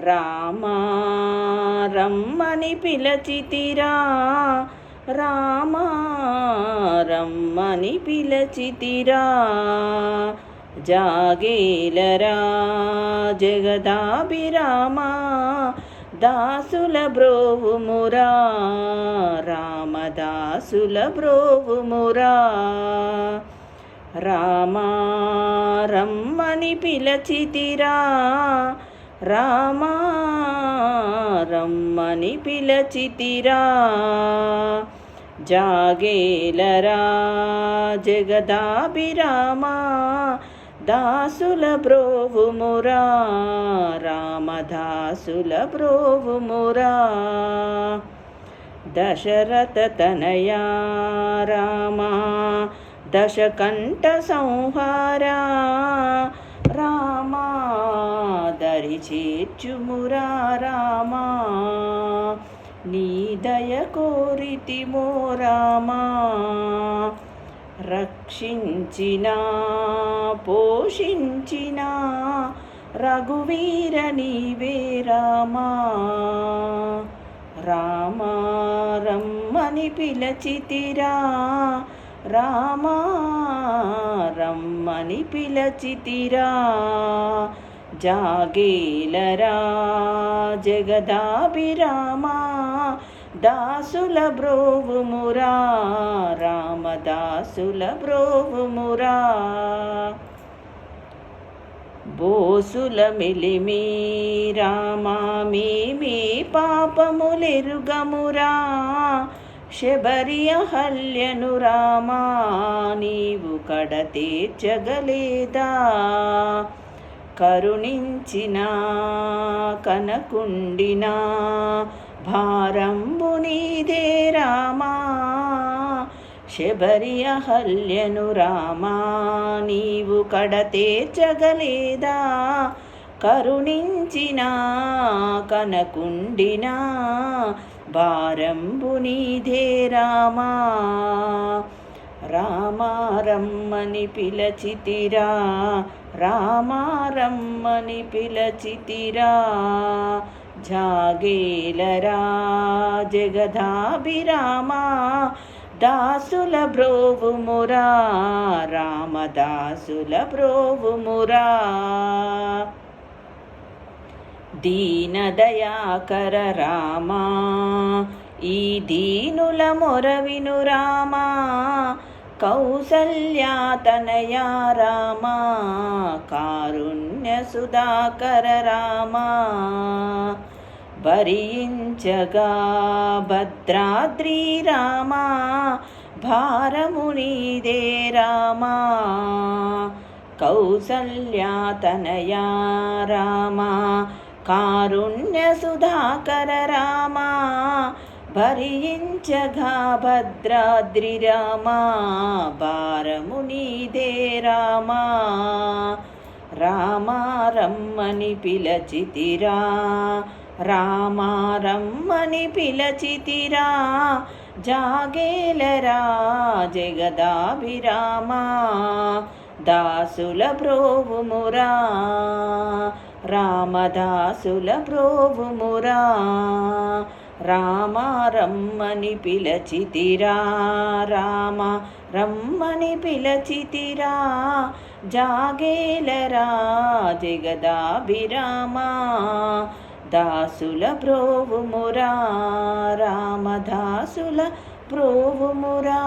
రామా రమ్మని పిలచితిరా. రామా రమ్మని పిలచితిరా. జాగేలరా జగదాభిరామా. దాసుల బ్రోవు మురా రామదాసుల బ్రోవు మురా రామా రమ్మని పిలచితిరా. రామా రమ్మని పిలచితిరా. జాగేలరా జగదాభిరామా దాసుల బ్రోవుమురా రామదాసుల బ్రోవుమురా. దశరథ తనయా రామా దశకంఠ సంహారా. దరి నీ దయ కోరితిమో రామా. రక్షించిన పోషించిన రఘువీర నీవే రామా. రామా రమ్మని పిలచితిరా. రామా రమ్మని పిలచితిరా. జాగేలరా జగదాభిరామా దాసుల బ్రోవు మురా రామదాసుల బ్రోవు మురా బోసుల మిలిమి రామా మీ పాపములెరుగమురా. శబరియ హల్యను రామా నీవు కడతే తీర్చగలేదా కరుణించిన కనకుండినా భారంబు నీదే రామా శబరి అహల్యను రామా నీవు కడ తీర్చగలేదా కరుణించిన కనకుండినా భారంబు నీదే రామా. రామారమ్మని పిలచితిరా రామారమ్మని పిలచితిరా జాగేలరా జగదాభిరామా దాసుల బ్రోవుమురా రామదాసుల బ్రోవుమురా దీనదయాకర రామా ఈ దీనుల మొరవిను రామా కౌసల్యాతనయా రామా కారుణ్య సుధాకర రామా. భరించగా భద్రాద్రి రామా భారమునిదే రామా. కౌసల్యాతనయా రామా కారుణ్య సుధాకర రామా. భరించగా భద్రాద్రి రామా భారము నీదే రామా. రామా రమ్మని పిలచితిరా రామా రమ్మని పిలచితిరా జాగేలరా జగదాభిరామా దాసుల ప్రోవుమురా రామదాసుల ప్రోవుమురా. రామ రమ్మని పిలచితిరా రామ రమ్మని పిలచితిరా జాగేలరా జగదాభిరామా దాసుల ప్రోవుమురా రామదాసుల ప్రోవుమురా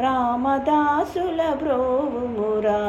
రామదాసుల ప్రోవుమురా.